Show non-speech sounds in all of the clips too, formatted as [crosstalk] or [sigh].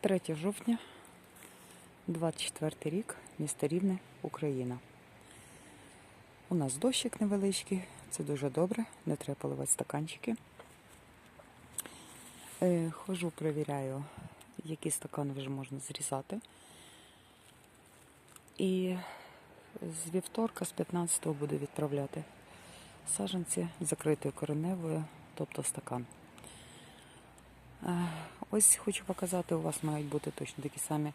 3 жовтня, 24 рік, місто Рівне, Україна. У нас дощик невеличкий, це дуже добре, не треба поливати стаканчики. Е, Хожу, перевіряю, які стакани вже можна зрізати. І з вівторка, з 15-го буду відправляти саджанці з закритою кореневою, тобто стакан. Ось хочу показати, у вас мають бути точно такі самі.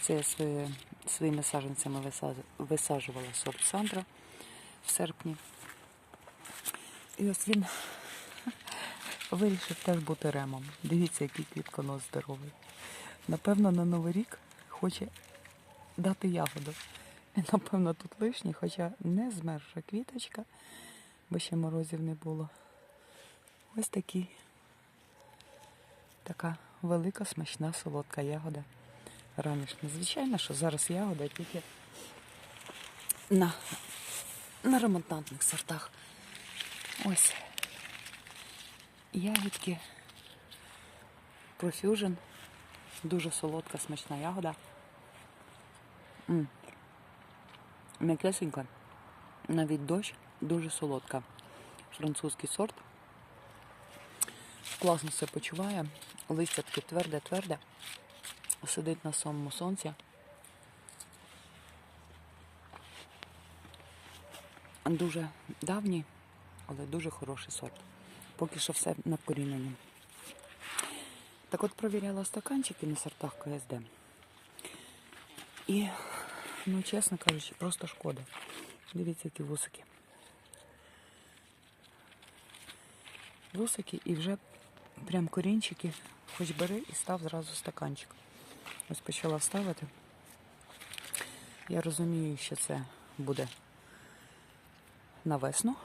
Це я свої, своїми саджанцями висаж- висаджувала сорт Сандра в серпні. І ось він [laughs] вирішив теж бути ремом. Дивіться, який квітконос здоровий. Напевно, на Новий рік хоче дати ягоду. І, напевно, тут лишній, хоча не змерша квіточка, бо ще морозів не було. Ось такий. Така велика, смачна, солодка ягода. Ранішня. Звичайно, що зараз ягода тільки на, на ремонтантних сортах. Ось. Ягідки. Profusion. Дуже солодка, смачна ягода. М'якесенька. Навіть дощ дуже солодка. Французький сорт. Класно себе почуває. Листя таке тверде-тверде. Сидить на самому сонці. Дуже давній, але дуже хороший сорт. Поки що все на вкоріненні. Так от провіряла стаканчики на сортах КСД. І, ну, чесно кажучи, просто шкода. Дивіться, які вусики. Вусики і вже прям корінчики, хоч бери і став зразу стаканчик. Ось почала ставити. Я розумію, що це буде на весну,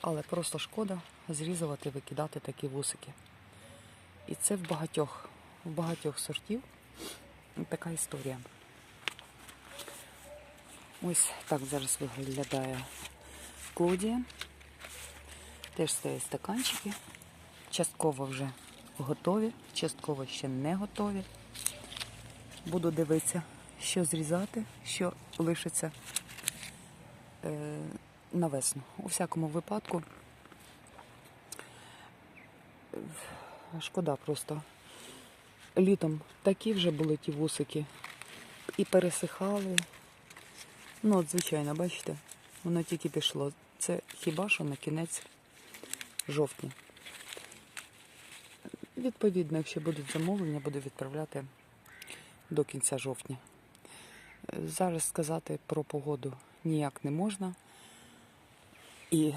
але просто шкода зрізувати, викидати такі вусики. І це в багатьох, в багатьох сортів така історія. Ось так зараз виглядає Клодія. Теж стоять стаканчики. Частково вже готові, частково ще не готові. Буду дивитися, що зрізати, що лишиться е, на весну. У всякому випадку. Шкода просто. Літом такі вже були ті вусики. І пересихали. Ну, от, звичайно, бачите, воно тільки пішло. Це хіба що на кінець жовтня. Відповідно, якщо будуть замовлення, буду відправляти до кінця жовтня. Е, Зараз сказати про погоду ніяк не можна. І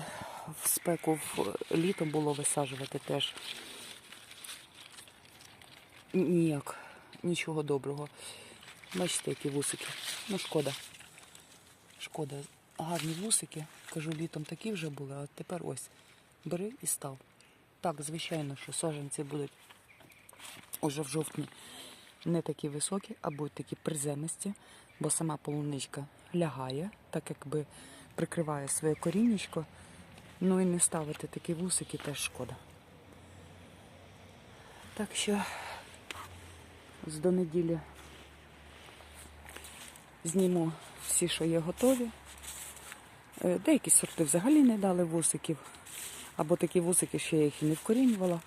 в спеку в літо було висаджувати теж ніяк, нічого доброго. Бачите, які вусики. Ну, шкода. Шкода. Гарні вусики. Кажу, літом такі вже були, а тепер ось. Бери і став. Так, звичайно, що саджанці будуть уже в жовтні не такі високі, а будуть такі приземисті, бо сама полуничка лягає, так якби прикриває своє коріннячко. Ну і не ставити такі вусики теж шкода. Так що з до неділі зніму всі, що є готові. Е, Деякі сорти взагалі не дали вусиків, або такі вусики, що я їх і не вкорінювала.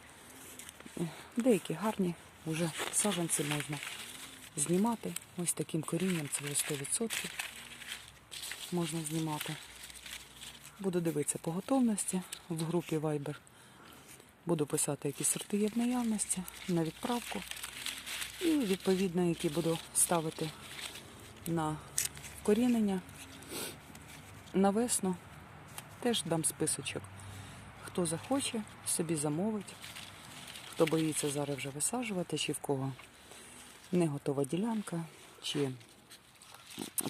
Деякі гарні, вже саджанці можна знімати. Ось таким корінням це вже 100% можна знімати. Буду дивитися по готовності в групі Viber. Буду писати, які сорти є в наявності на відправку. І відповідно, які буду ставити на вкорінення. На весну теж дам списочок. Хто захоче, собі замовить. Хто боїться зараз вже висаджувати, чи в кого не готова ділянка, чи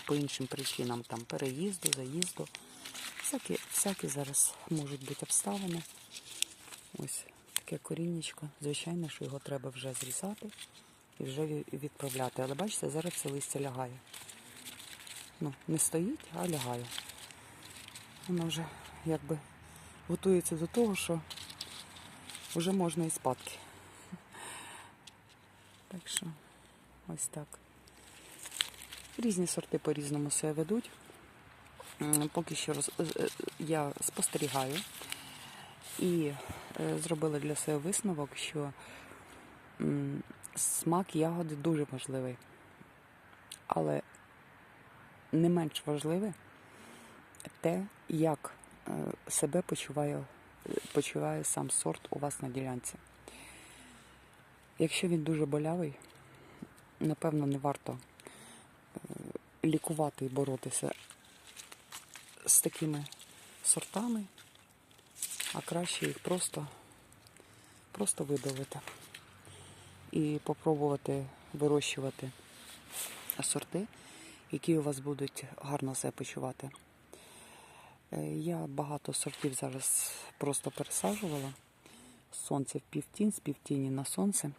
по іншим причинам там переїзду, заїзду. Всякі, всякі зараз можуть бути обставини. Ось таке коріннячко. Звичайно, що його треба вже зрізати і вже відправляти. Але бачите, зараз це листя лягає. Ну, не стоїть, а лягає. Воно вже якби готується до того, що вже можна і спадки. Так що ось так. Різні сорти по-різному себе ведуть. Поки що роз- е, е, я спостерігаю і е, зробила для себе висновок, що смак ягоди дуже важливий. Але не менш важливе те, як себе почуває, е, почуває сам сорт у вас на ділянці. Якщо він дуже болявий, напевно, не варто е, лікувати і боротися з такими сортами, а краще їх просто, просто видавити і попробувати вирощувати сорти, які у вас будуть гарно себе почувати. Е, Я багато сортів зараз просто пересаджувала. Сонце в півтінь, з півтіні на сонце.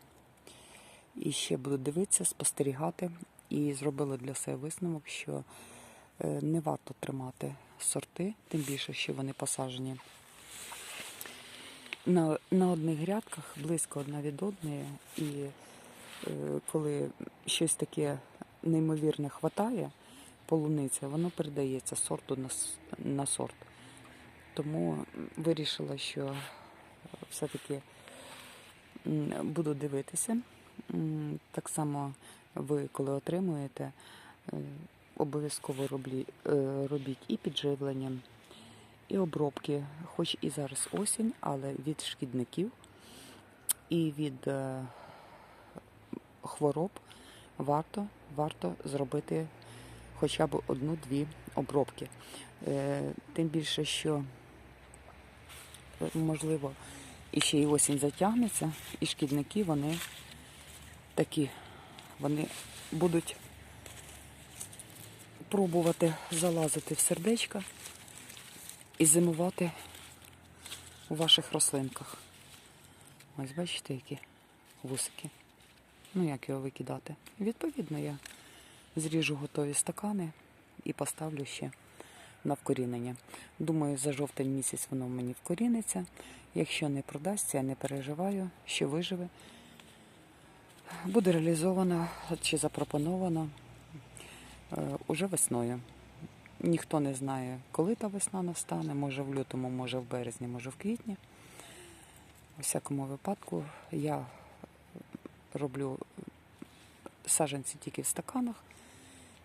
І ще буду дивитися, спостерігати. І зробила для себе висновок, що е, не варто тримати сорти, тим більше, що вони посаджені на, на одних грядках, близько одна від одної. І е, коли щось таке неймовірне хватає, полуниця, воно передається сорту на, на сорт. Тому вирішила, що все-таки буду дивитися. Так само ви, коли отримуєте, е, обов'язково е, робіть і підживлення, і обробки, хоч і зараз осінь, але від шкідників і від е, хвороб варто, варто зробити хоча б одну-дві обробки. Е, Тим більше, що е, можливо і ще й осінь затягнеться, і шкідники вони такі, вони будуть пробувати залазити в сердечка і зимувати у ваших рослинках. Ось бачите, які вусики. Ну, як його викидати? Відповідно, я зріжу готові стакани і поставлю ще на вкорінення. Думаю, за жовтень місяць воно мені вкоріниться. Якщо не продасться, я не переживаю, що виживе. Буде реалізовано чи запропоновано е, уже весною. Ніхто не знає, коли та весна настане, може в лютому, може в березні, може в квітні. У всякому випадку я роблю саджанці тільки в стаканах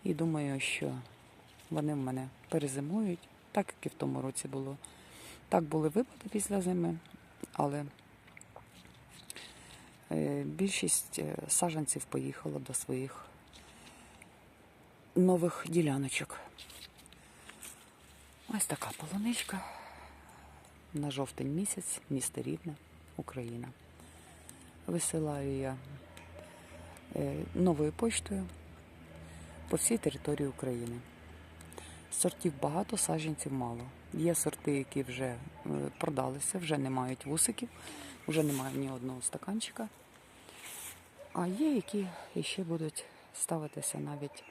і думаю, що вони в мене перезимують, так як і в тому році було. Так були випади після зими, але е, більшість е, саджанців поїхала до своїх нових діляночок. Ось така полуничка на жовтень місяць, місто Рівне, Україна. Висилаю я е, новою поштою по всій території України. Сортів багато, саджанців мало. Є сорти, які вже е, продалися, вже не мають вусиків, вже немає ні одного стаканчика. А є, які ще будуть ставитися навіть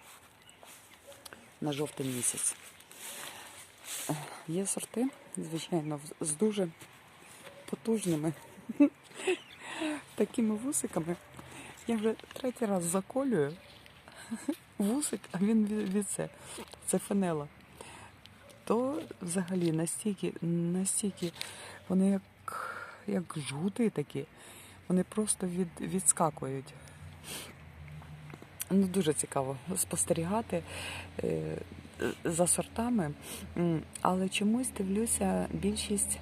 на жовтень місяць. Є сорти, звичайно, з дуже потужними [laughs] такими вусиками. Я вже третій раз заколюю вусик, а він від це. Фенела. То взагалі настільки, настільки вони як, як жгути такі, вони просто від, відскакують. Ну, дуже цікаво спостерігати е, за сортами, але чомусь дивлюся, більшість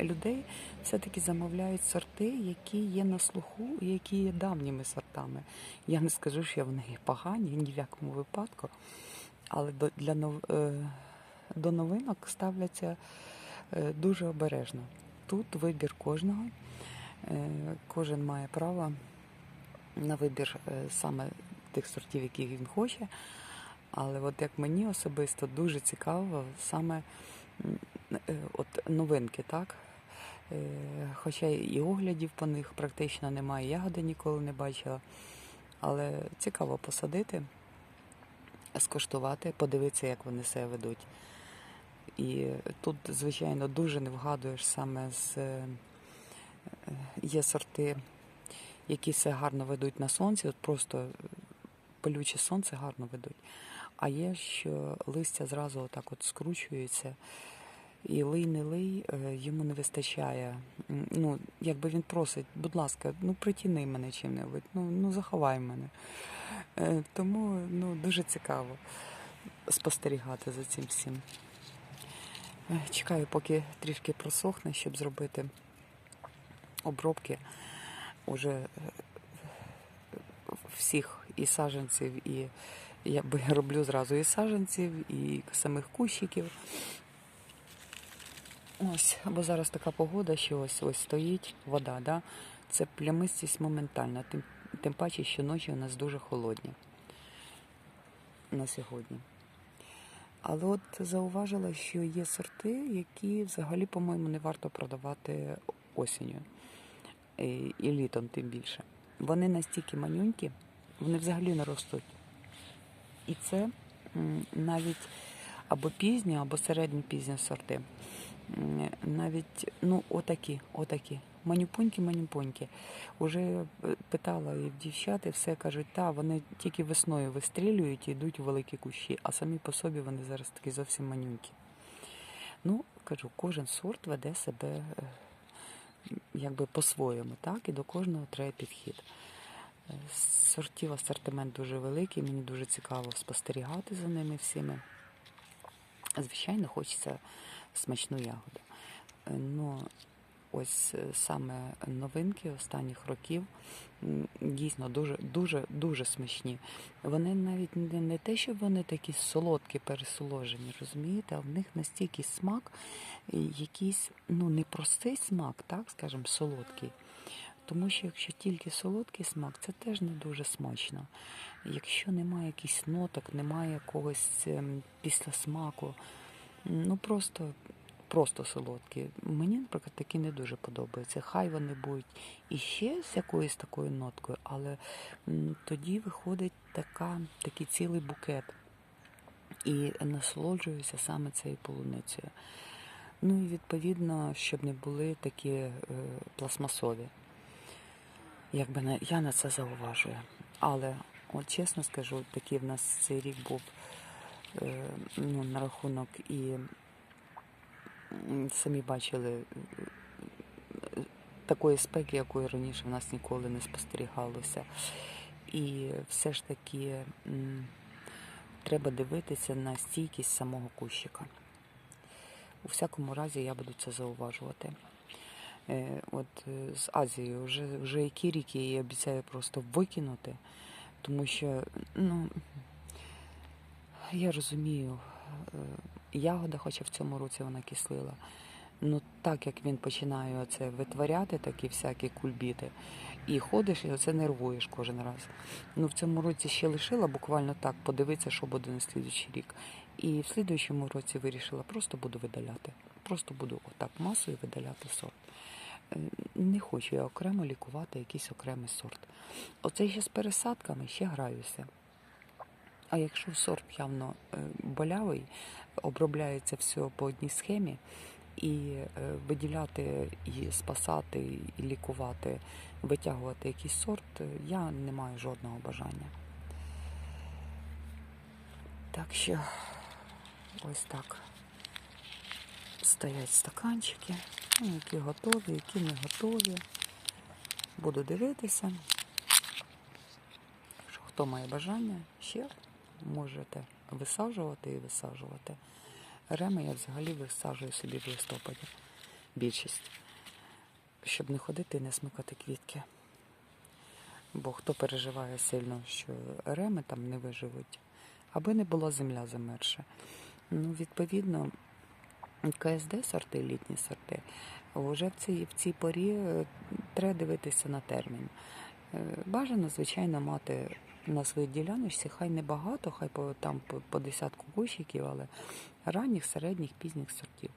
людей все-таки замовляють сорти, які є на слуху, які є давніми сортами. Я не скажу, що вони погані ні в якому випадку, але до, для нов, е, до новинок ставляться е, дуже обережно. Тут вибір кожного, е, кожен має право на вибір саме тих сортів, яких він хоче. Але от як мені особисто дуже цікаво саме от новинки, так? Е, Хоча і оглядів по них практично немає, ягоди ніколи не бачила. Але цікаво посадити, скуштувати, подивитися, як вони себе ведуть. І тут, звичайно, дуже не вгадуєш саме з е, є сорти, які все гарно ведуть на сонці, от просто е, палюче сонце гарно ведуть. А є, що листя зразу отак от скручується. І лий не лий, е, йому не вистачає. Ну, якби він просить, будь ласка, ну притіни мене чим-небудь, ну, ну заховай мене. Е, Тому ну, дуже цікаво спостерігати за цим всім. Е, Чекаю, поки трішки просохне, щоб зробити обробки уже всіх і саджанців, і я роблю зразу і саджанців, і самих кущиків. Ось, бо зараз така погода, що ось ось стоїть вода, да? це плямистість моментальна, тим, тим паче, що ночі у нас дуже холодні на сьогодні. Але от зауважила, що є сорти, які взагалі, по-моєму, не варто продавати осінню і, і літом тим більше. Вони настільки манюнькі, вони взагалі не ростуть. І це навіть або пізні, або середньо-пізні сорти. Навіть ну, отакі, отакі. Манюпонькі, манюпонькі. Уже е, питала і дівчат, і все кажуть, та вони тільки весною вистрілюють і йдуть у великі кущі, а самі по собі вони зараз такі зовсім манюнькі. Ну, кажу, кожен сорт веде себе е, якби по-своєму, так, і до кожного треба підхід. Сортів асортимент дуже великий, мені дуже цікаво спостерігати за ними всіми. Звичайно, хочеться смачну ягоду. Е, Ну, ось е, саме новинки останніх років дійсно дуже, дуже, дуже смачні. Вони навіть не, не те, що вони такі солодкі, пересоложені, розумієте, а в них настільки смак, якийсь ну, непростий смак, так, скажімо, солодкий. Тому що якщо тільки солодкий смак, це теж не дуже смачно. Якщо немає якихось ноток, немає якогось ем, післясмаку, ну просто, просто солодкі. Мені, наприклад, такі не дуже подобаються. Хай вони будуть іще з якоюсь такою ноткою, але тоді виходить така, такий цілий букет. І насолоджуюся саме цією полуницею. Ну і відповідно, щоб не були такі е, пластмасові. Якби на я на це зауважую. Але от чесно скажу, такий в нас цей рік був е, ну, на рахунок і самі бачили е, такої спеки, якої раніше в нас ніколи не спостерігалося. І все ж таки треба дивитися на стійкість самого кущика. У всякому разі, я буду це зауважувати. Е, От е, з Азією вже, вже які ріки її обіцяю просто викинути, тому що, ну, я розумію, е, ягода, хоча в цьому році вона кислила. Ну так як він починає оце витворяти, такі всякі кульбіти, і ходиш, і оце нервуєш кожен раз. Ну в цьому році ще лишила буквально так, подивитися, що буде на слідуючий рік. І в слідуючому році вирішила, просто буду видаляти. Просто буду отак масою видаляти сорт. Е, Не хочу я окремо лікувати якийсь окремий сорт. Оце ще з пересадками ще граюся. А якщо сорт явно е, болявий, обробляється все по одній схемі, і е, виділяти, і спасати, і лікувати, витягувати якийсь сорт, я не маю жодного бажання. Так що ось так стоять стаканчики, які готові, які не готові. Буду дивитися. Хто має бажання, ще можете висаджувати і висаджувати. Реми я взагалі висаджую собі в листопаді. Більшість. Щоб не ходити і не смикати квітки. Бо хто переживає сильно, що реми там не виживуть, аби не була земля замерша. Ну, відповідно, КСД сорти, літні сорти, вже в цій, в цій порі е, треба дивитися на термін. Е, Бажано, звичайно, мати на своїй діляночці, хай не багато, хай по, там по, по десятку кущиків, але ранніх, середніх, пізніх сортів.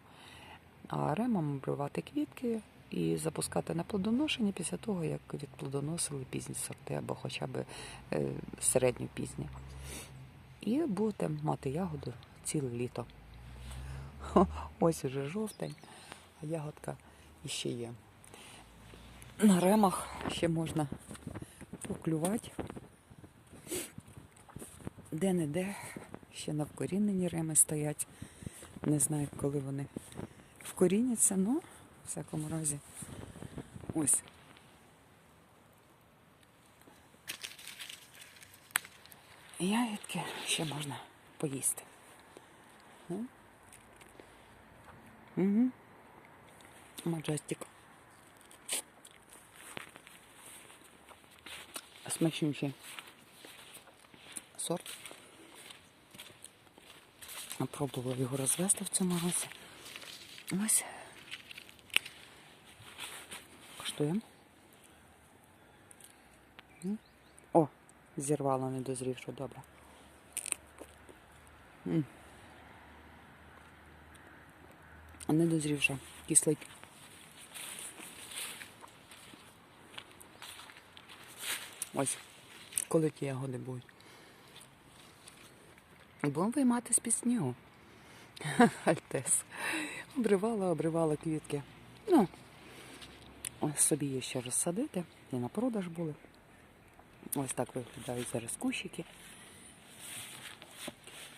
А ремом обривати квітки і запускати на плодоношення після того, як відплодоносили пізні сорти або хоча б е, середньо пізні. І будете мати ягоду ціле літо. [laughs] Ось уже жовтень, а ягодка іще є. На ремах ще можна поклювати. Де-не-де ще на вкорінені реми стоять. Не знаю, коли вони вкоріняться, ну, в всякому разі. Ось. Ягідки ще можна поїсти. Угу. Маджестик. Смачнючий сорт. Пробувала його розвести в цьому році. Ось. Коштуємо. О, зірвала недозрівшу, добре. М. Недозрівша, кислий. Ось, коли ті ягоди будуть. Будемо виймати з-під снігу. [laughs] Альтес. Обривала, обривала квітки. Ну, собі є ще розсадити. І на продаж були. Ось так виглядають зараз кущики.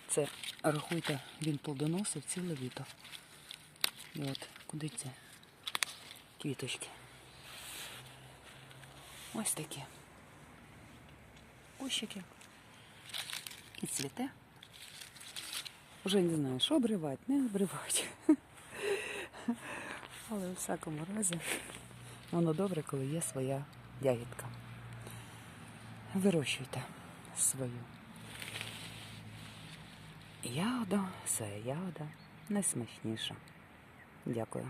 Це, рахуйте, він плодоносив ціле літо. От, куди це? Квіточки. Ось такі. Кущики. І цвіте. Вже не знаю, що обривати, не обривати. [laughs] Але у всякому разі, воно добре, коли є своя ягідка. Вирощуйте свою. Ягода, своя ягода найсмачніша. Дякую.